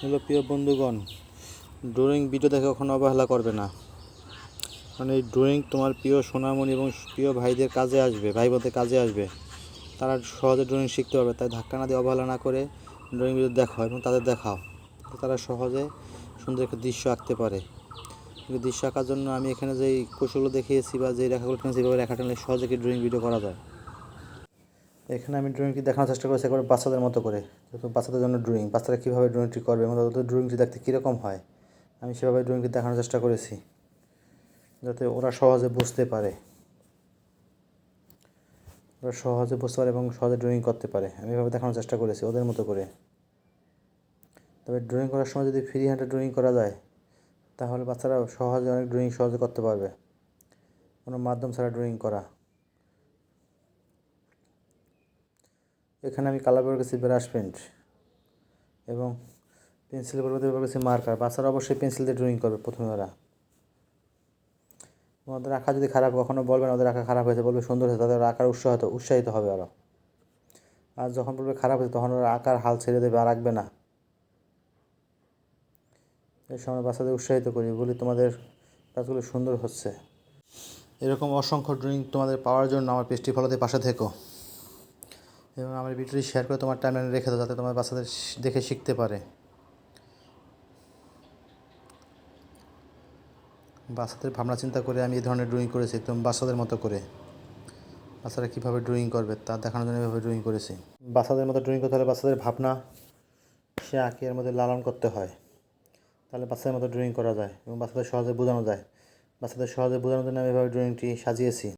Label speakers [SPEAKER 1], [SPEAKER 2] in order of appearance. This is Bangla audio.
[SPEAKER 1] হ্যালো প্রিয় বন্ধুগণ ড্রয়িং ভিডিও দেখে কখনো অবহেলা করবে না। কারণ এই ড্রয়িং তোমার প্রিয় সোনামণি এবং প্রিয় ভাইদের কাজে আসবে ভাই বোনদের কাজে আসবে। তারা সহজে ড্রয়িং শিখতে পারবে, তাই ধাক্কা না দিয়ে অবহেলা না করে ড্রয়িং ভিডিও দেখো এবং তাদের দেখাও। তারা সহজে সুন্দর একটা দৃশ্য আঁকতে পারে। কিন্তু দৃশ্য আঁকার জন্য আমি এখানে যেই কৌশলগুলো দেখিয়েছি বা যে রেখাগুলো টেনেছি এভাবে রেখা সহজে কি ড্রয়িং ভিডিও করা যায়? এখানে আমি ড্রয়িংটি দেখানোর চেষ্টা করেছি একবার বাচ্চাদের মতো করে। বাচ্চাদের জন্য ড্রয়িং বাচ্চারা কীভাবে ড্রয়িংটি করবে, এবং তাদের ড্রয়িংটি দেখতে কীরকম হয়, আমি সেভাবে ড্রয়িংটি দেখানোর চেষ্টা করেছি, যাতে ওরা সহজে বুঝতে পারে। ওরা সহজে বুঝতে পারে এবং সহজে ড্রয়িং করতে পারে, আমি এভাবে দেখানোর চেষ্টা করেছি ওদের মতো করে। তবে ড্রয়িং করার সময় যদি ফ্রি হ্যান্ডে ড্রয়িং করা যায়, তাহলে বাচ্চারা সহজে অনেক ড্রয়িং সহজে করতে পারবে। কোনো মাধ্যম ছাড়া ড্রয়িং করা। এখানে আমি কালার ব্যবহার করছি ব্রাশ পেন্ট এবং পেন্সিল ব্যবহার করছি মার্কার। বাচ্চারা অবশ্যই পেন্সিল দিয়ে ড্রয়িং করবে প্রথমে ওরা। ওদের আঁকা যদি খারাপ কখনো বলবেন ওদের আঁকা খারাপ হয়েছে, বলবে সুন্দর হয়েছে, তাদের আঁকার উৎসাহিত উৎসাহিত হবে আরও আর যখন বলবে খারাপ হয়েছে, তখন ওরা আঁকার হাল ছেড়ে দেবে আর আঁকবে না। এই সময় বাচ্চাদের উৎসাহিত করি, বলি তোমাদের কাজগুলো সুন্দর হচ্ছে। এরকম অসংখ্য ড্রয়িং তোমাদের পাওয়ার জন্য আমার পেজটি ফলোতে পাশে থেকো। এবং আমার ভিডিওটি শেয়ার করে তোমার টাইমলাইনে রেখে দাও, যাতে তোমার বাচ্চাদের দেখে শিখতে পারে। বাচ্চাদের ভাবনা চিন্তা করে আমি এই ধরনের ড্রয়িং করেছি, একদম বাচ্চাদের মতো করে। বাচ্চারা কীভাবে ড্রয়িং করবে, তা দেখানোর জন্য এভাবে ড্রয়িং করেছি। বাচ্চাদের মতো ড্রয়িং করতে হলে বাচ্চাদের ভাবনা সে আঁকি, এর মধ্যে লালন করতে হয়। তাহলে বাচ্চাদের মতো ড্রয়িং করা যায় এবং বাচ্চাদের সহজে বোঝানো যায়। বাচ্চাদের সহজে বোঝানোর জন্য আমি এভাবে ড্রয়িংটি সাজিয়েছি।